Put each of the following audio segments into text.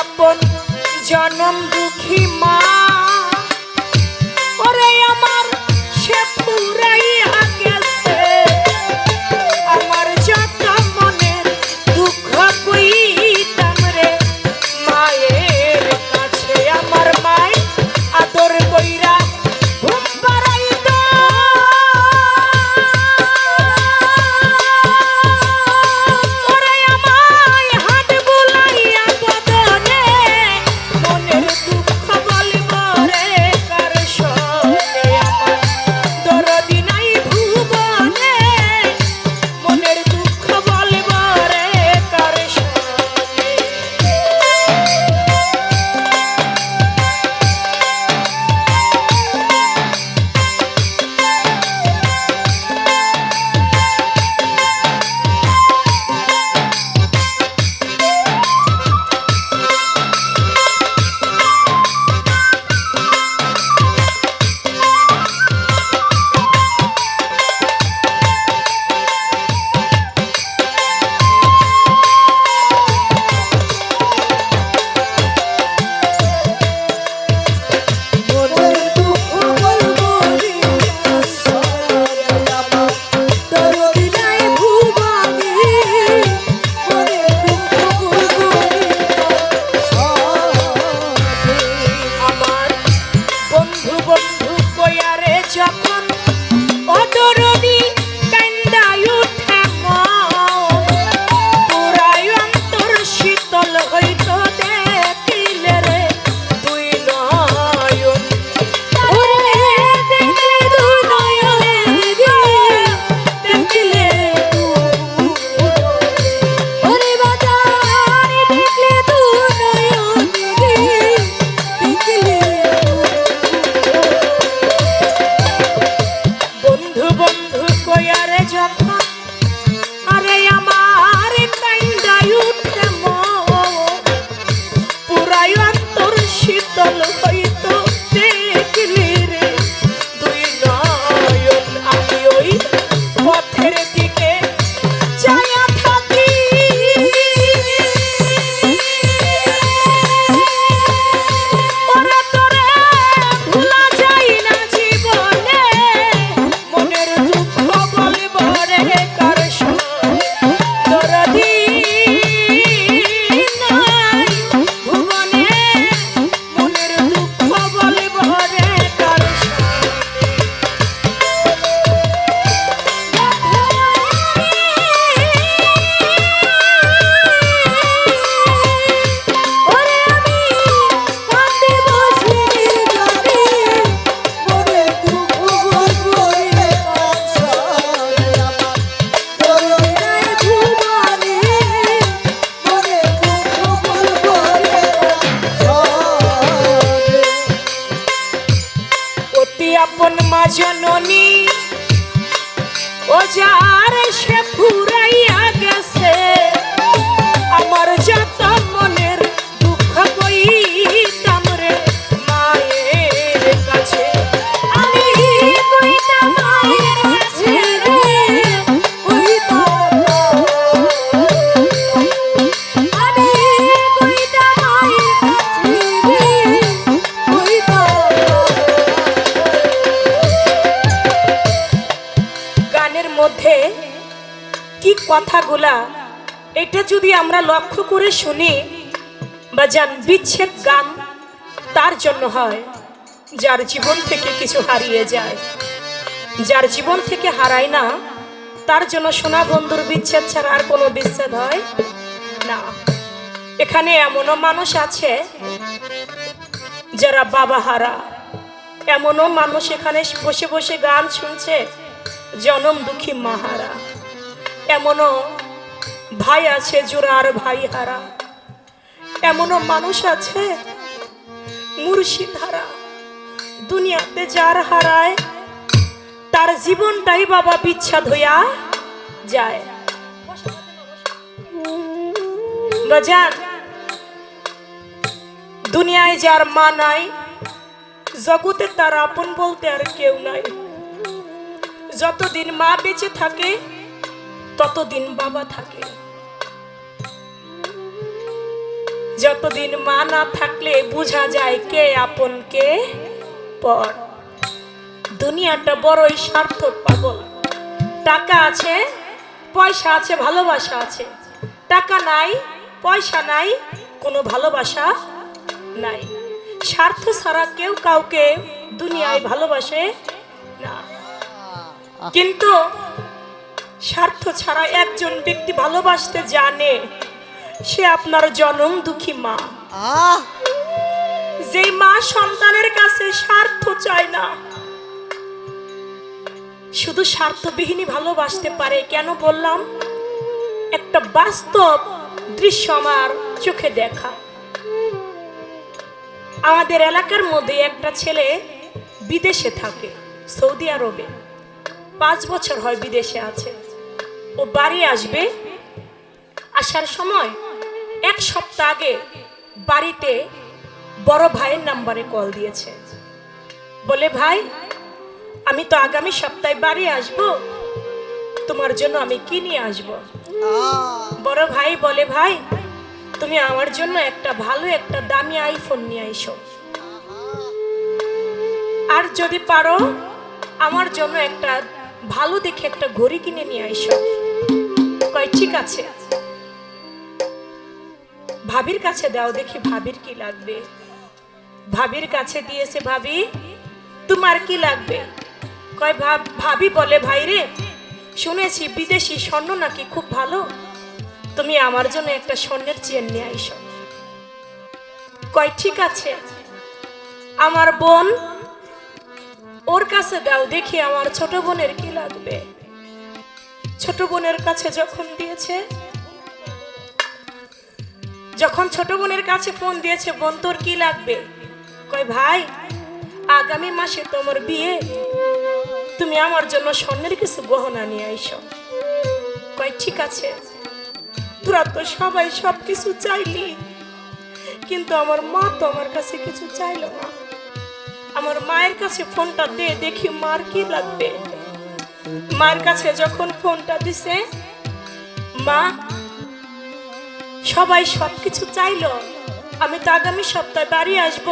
আপন জনম দুঃখী মা। ওরে আমার সে পুরাই গেছে আমরা লক্ষ্য করে শুনি বা যান বিচ্ছেদ গান তার জন্য হয়, যার জীবন থেকে কিছু হারিয়ে যায়। যার জীবন থেকে হারায় না, তার জন্য সোনা বন্ধুর বিচ্ছেদ ছাড়া আর কোনো বিচ্ছেদ হয় না। এখানে এমনও মানুষ আছে যারা বাবা হারা। এমনও মানুষ এখানে বসে বসে গান শুনছে, জনম দুঃখী মাহারা এমনও ভাই আছে জোরার ভাই হারা। এমনও মানুষ আছে মুর্শিদ হারা দুনিয়াতে যার হারায়, তার জীবনটাই বাবা বিচ্ছাদ হইয়া যায়। বাজান দুনিয়ায় যার মা নাই, জগতে তার আপন বলতে আর কেউ নাই। যতদিন মা বেঁচে থাকে, ততদিন বাবা থাকে। যতদিন মা না থাকলে বোঝা যায় কে আপন কে পর। দুনিয়াটা বড়ই সার্থক পাগল। টাকা আছে পয়সা আছে ভালোবাসা আছে। টাকা নাই পয়সা নাই কোনো ভালোবাসা নাই। স্বার্থ ছাড়া কেউ কাউকে দুনিয়ায় ভালোবাসে না। কিন্তু স্বার্থ ছাড়া একজন ব্যক্তি ভালোবাসতে জানে সে আপনার জনম দুঃখী মা। যেই মা সন্তানের কাছে স্বার্থ চায় না শুধু স্বার্থবিহীনই ভালোবাসতে পারে কেন বললাম? একটা বাস্তব দৃশ্য আমার চোখে দেখা। আমাদের এলাকার মধ্যে একটা ছেলে বিদেশে থাকে সৌদি আরবে। পাঁচ বছর হয় বিদেশে আছে। ও বাড়ি আসবে আসার সময় এক সপ্তাহ আগে বাড়িতে বড় ভাইয়ের নাম্বারে কল দিয়েছে। বলে, ভাই, আমি তো আগামী সপ্তাহে বাড়ি আসব। তোমার জন্য আমি কি নিয়ে আসব? বড় ভাই বলে, ভাই, তুমি আমার জন্য একটা ভালো, একটা দামি আইফোন নিয়ে আইসো। আর যদি পারো, আমার জন্য একটা ভালো দেখে একটা ঘড়ি কিনে নিয়ে আইসো। কয়, ঠিক আছে। ভাবির কাছে দাও, দেখি ভাবির কি লাগবে। ভাবির কাছে দিয়েছে ভাবি, তোমার কি লাগবে? কয়, ভাব বলে, ভাই রে, শুনেছি বিদেশি স্বর্ণ নাকি খুব ভালো। তুমি আমার জন্য একটা স্বর্ণের চেন নিয়ে আইসো। কয়, ঠিক আছে, আমার বোন ওর কাছে দাও, দেখি আমার ছোট বোনের কি লাগবে। ছোট বোনের কাছে যখন দিয়েছে যখন ছোট বোনের কাছে ফোন দিয়েছে, বোন, তোর কি লাগবে? কয়, ভাই, আগামী মাসে তোমার বিয়ে। তুমি আমার জন্য স্বর্ণের কিছু গহনা নিয়ে আইসো। কয়, ঠিক আছে। তোরা তো সবাই সব কিছু চাইলি, কিন্তু আমার মা তো আমার কাছে কিছু চাইলো না। আমার মায়ের কাছে ফোনটা দে, দেখি মার কি লাগবে। মায়ের কাছে যখন ফোনটা দিছে, মা সবাই সব কিছু চাইলো। আমি তো আগামী সপ্তাহে বাড়ি আসব।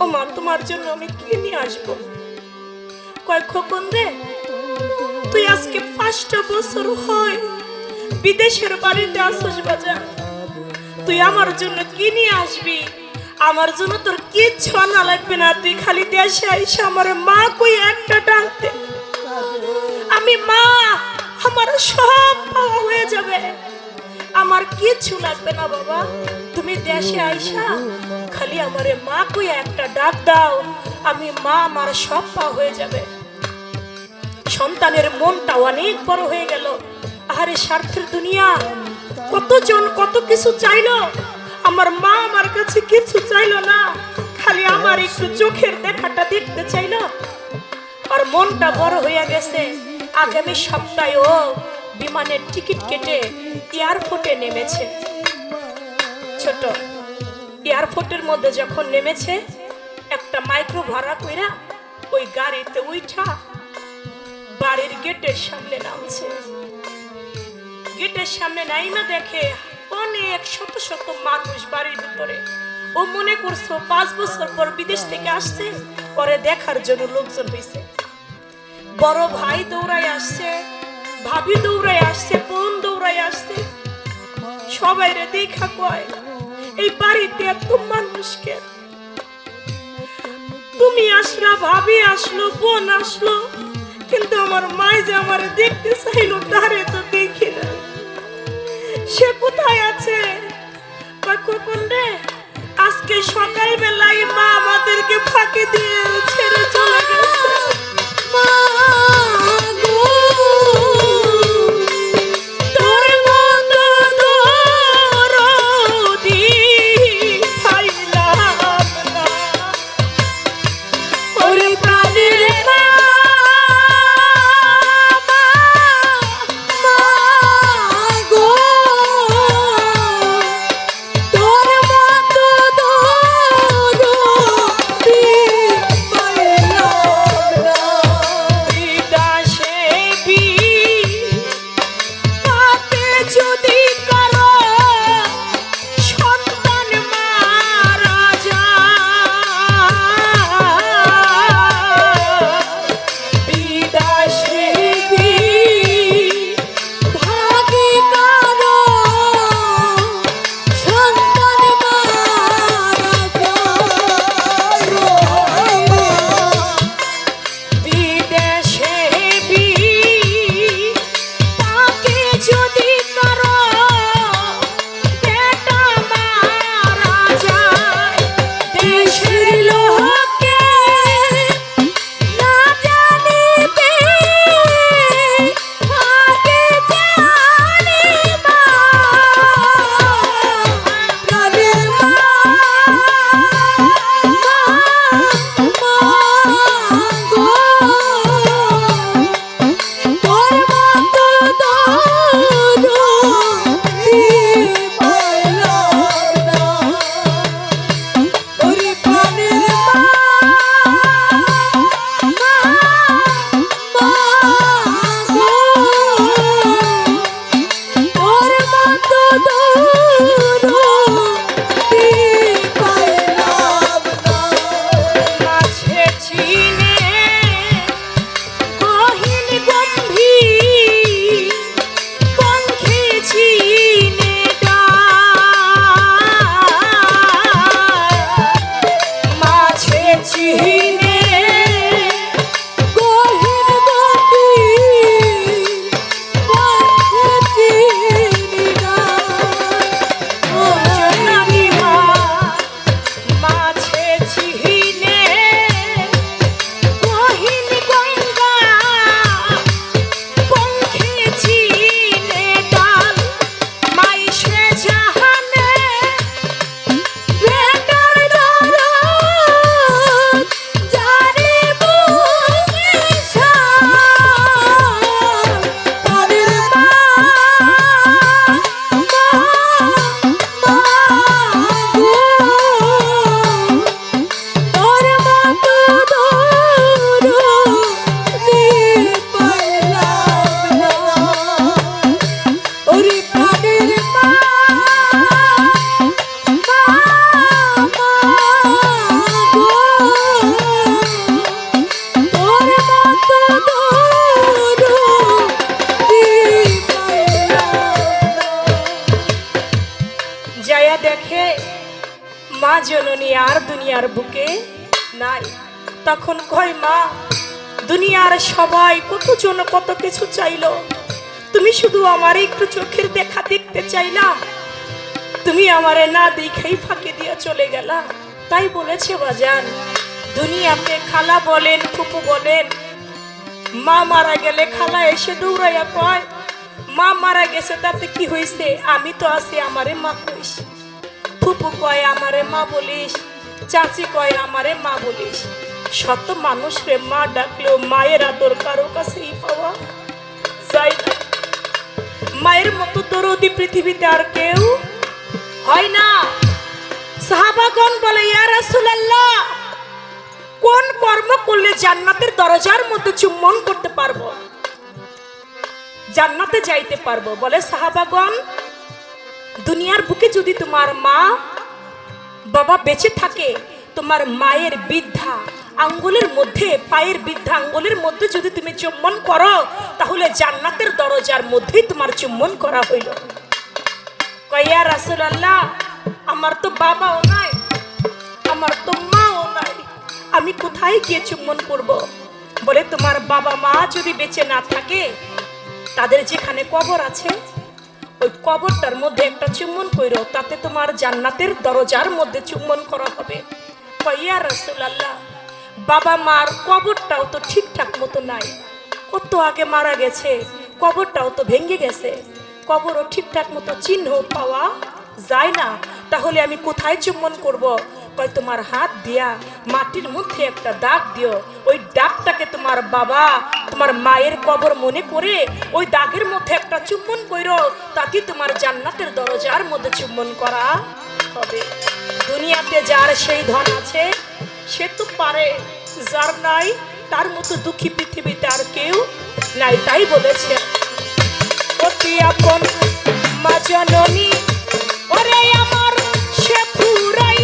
ও মা, তোমার জন্য আমি কি নিয়ে আসব? কয়, খোকন রে তুই আজকে পাঁচটা বছর হয় বিদেশের বাড়িতে আসিস বাজার। তুই আমার জন্য কি নিয়ে আসবি? আমার জন্য তোর কিচ্ছু আনা লাগবে না। তুই খালি দেশে আইসা, আমার মা কই একটা ডাকতে? আমি মা, আমার সব পাওয়া হয়ে যাবে। আমার কিছু লাগবে না বাবা। তুমি দেশে আইসা, খালি আমারে মা কই একটা ডাক দাও, আমি মা আমার সব পাওয়া হয়ে যাবে। সন্তানের মনটা অনেক বড় হয়ে গেল। আহারে স্বার্থের দুনিয়া, কতজন কত কিছু চাইলো? আমার মা আমার কাছে কিছু চাইলো না, খালি আমার একটু চোখের দেখাটা দেখতে চাইলো। আর মনটা বড় হয়ে গেছে, আগামী সপ্তাহে বিমানের টিকিট কেটে এয়ারপোর্টে নেমেছে। ছোট, এয়ারপোর্টের মধ্যে যখন নেমেছে, একটা মাইক্রো ভাড়া কইরা ওই গাড়িতে উঠা বাড়ির গেটের সামনে নামছে। গেটের সামনে নাইমা দেখে অনেক শত শত মানুষ বাড়ির ভিতরে। ও মনে করছ পাঁচ বছর পর বিদেশ থেকে আসছে, পরে দেখার জন্য লোকজন হয়েছে বড় ভাই দৌড়ায় আসছে ভাবি দৌড়াই আসছে, বোন দৌড়াই আসছে। সবাই রে দেখা কয়, এই বাড়িতে এত মানুষকে। তুমি আসলা, ভাবি আসলো, বোন আসলো, কিন্তু আমার মায় যে আমার দেখতে চাইল, তারে তো দেখি না। সে কোথায় আছে? কখন রে, আজকে সকাল বেলায় মা আমাদেরকে ফাঁকি দিয়ে ছেড়ে চলে গেছে। মা! দুনিয়ার বুকে নাই। তখন কয়, মা, দুনিয়ার সবাই কত জন কত কিছু চাইলো? তুমি শুধু আমার একটু চোখের দেখা দেখতে চাইলাম। তুমি আমারে না দেখেই ফাঁকি দিয়ে চলে গেলা। তাই বলেছে, বাজান, দুনিয়াতে খালা বলেন, ফুপু বলেন, মা মারা গেলে খালা এসে দৌড়াইয়া কয়, মা মারা গেছে, তাতে কি হয়েছে আমি তো আছি, আমারে মা কইস। ফুপু কয়, আমারে মা বলিস চাচি কয়, আমারে মা বলিস শত মানুষ রে মা ডাকলেও মায়ের আদর কারও কাছেই পাওয়া না। মায়ের মতো দরদি পৃথিবীতে আর কেউ হয় না। বলে কোন কর্ম করলে জান্নাতের দরজার মধ্যে চুম্বন করতে পারব? জান্নাতে যাইতে পারব। বলে সাহাবাগণ, দুনিয়ার বুকে যদি তোমার মা বাবা বেঁচে থাকে। তোমার মায়ের বৃদ্ধা। আঙ্গুলের মধ্যে, পায়ের বৃদ্ধা আঙ্গুলের মধ্যে যদি তুমি চুম্বন করো, তাহলে জান্নাতের দরজার মধ্যেই তোমার চুম্বন করা হইল। কয়া রাসুল আল্লাহ আমার তো বাবাও নাই, আমার তো মাও নাই। আমি কোথায় গিয়ে চুম্বন করব? বলে তোমার বাবা মা যদি বেঁচে না থাকে, তাদের যেখানে কবর আছে ওই কবরটার মধ্যে একটা চুম্বন কইরো, তাতে তোমার জান্নাতের দরজার মধ্যে চুম্বন করা হবে। কইয়া রাসূলুল্লাহ, বাবা মার কবরটাও তো ঠিকঠাক মতো নাই। কত আগে মারা গেছে, কবরটাও তো ভেঙে গেছে। কবরও ঠিকঠাক মতো চিহ্ন পাওয়া যায় না। তাহলে আমি কোথায় চুম্বন করব? কয় তোমার হাত দিয়া মাটির মধ্যে একটা দাগ দিও। ওই দাগটাকে তোমার বাবা, তোমার মায়ের কবর মনে করে ওই দাগের মধ্যে একটা চুম্বন কইর তাকে তোমার জান্নাতের দরজার মধ্যে চুম্বন করা হবে। দুনিয়াতে যার সেই ধন আছে, সে তো পারে। যার নাই, তার মতো দুঃখী পৃথিবীতে আর কেউ নাই, তাই বলেছে। অতি আপন মা জননী, ওরে আমার সে পুরাই